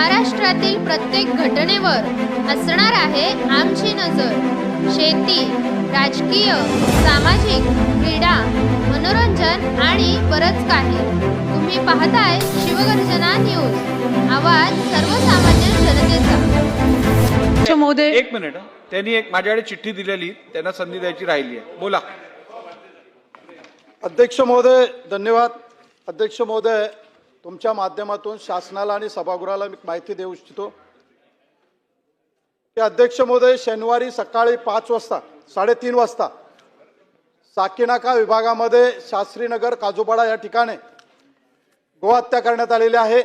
महाराष्ट्रातील प्रत्येक घटनेवर असणार आहे आमची नजर. शेती राजकीय सामाजिक क्रीडा मनोरंजन आणि बरंच काही. तुम्ही पाहताय शिवगर्जना न्यूज. आवाज सर्वसामान्य जनतेचा. एक मिनिट हं. त्यांनी एक माझ्याकडे चिठ्ठी दिलेली त्यांना संधी द्यायची राहिली आहे. बोला. अध्यक्ष महोदय धन्यवाद. अध्यक्ष महोदय तुमच्या माध्यमातून शासनाला आणि सभागृहाला मी माहिती देऊ इच्छितो. की अध्यक्ष महोदय शनिवारी सकाळी पाच वाजता साडेतीन वाजता साकीनाका विभागामध्ये शास्त्रीनगर काजूपाडा या ठिकाणी गोहत्या करण्यात आलेली आहे.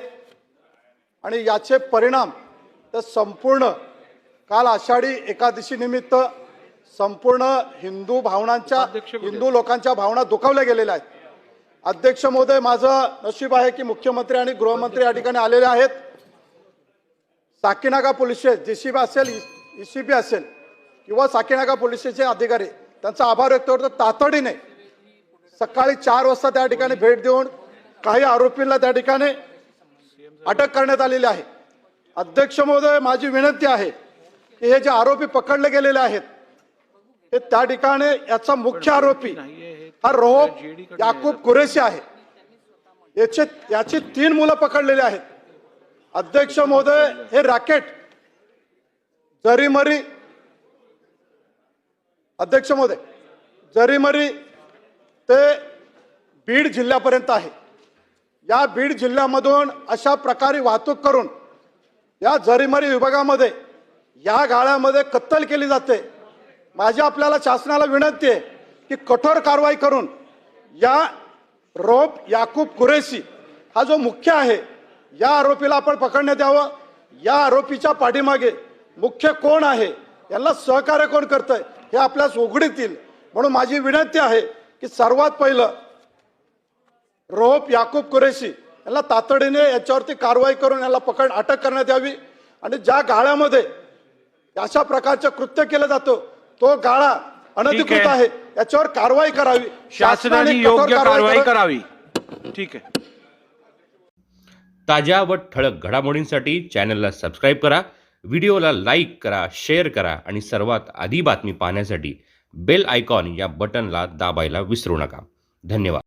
आणि याचे परिणाम तर संपूर्ण काल आषाढी एकादशी निमित्त संपूर्ण हिंदू भावनांच्या? हिंदू लोकांच्या भावना दुखावल्या गेलेल्या आहेत. अध्यक्ष महोदय माझं नशीब आहे की मुख्यमंत्री आणि गृहमंत्री या ठिकाणी आलेले आहेत. साकीनागा पोलीस जेसीबी असेल ईसीबी असेल किंवा साकीनागा पोलीस स्टेशनचे अधिकारी त्यांचा आभार व्यक्त करतो. तातडीने सकाळी चार वाजता त्या ठिकाणी भेट देऊन काही आरोपींना त्या ठिकाणी अटक करण्यात आलेली आहे. अध्यक्ष महोदय माझी विनंती आहे की हे जे आरोपी पकडले गेलेले आहेत हे त्या ठिकाणी याचा मुख्य आरोपी हा रोहब याकूब कुरेशी आहे. याचे याची तीन मुलं पकडलेली आहेत. अध्यक्ष महोदय हे रॅकेट जरीमरी अध्यक्ष महोदय जरीमरी ते बीड जिल्ह्यापर्यंत आहे. या बीड जिल्ह्यामधून अशा प्रकारे वाहतूक करून या जरीमरी विभागामध्ये या गाळ्यामध्ये कत्तल केली जाते. माझी आपल्याला शासनाला विनंती आहे की कठोर कारवाई करून या रोप याकूब कुरेशी हा जो मुख्य आहे या आरोपीला आपण पकडण्यात यावं. या आरोपीच्या पाठीमागे मुख्य कोण आहे यांना सहकार्य कोण करतंय हे आपल्यास उघडीत येईल म्हणून माझी विनंती आहे की सर्वात पहिलं रोहप याकूब कुरेशी यांना तातडीने याच्यावरती कारवाई करून याला पकड अटक करण्यात यावी. आणि ज्या गाळ्यामध्ये अशा प्रकारचं कृत्य केलं जातं तो गाळा अनधिकृत आहे. याच्यावर कारवाई करावी. शासनाने योग्य कारवाई करा- करावी. ठीक आहे. ताज्या व ठळक घडामोडींसाठी चॅनलला सबस्क्राईब करा व्हिडिओला लाईक करा शेअर करा आणि सर्वात आधी बातमी पाहण्यासाठी बेल आयकॉन या बटनला दाबायला विसरू नका. धन्यवाद.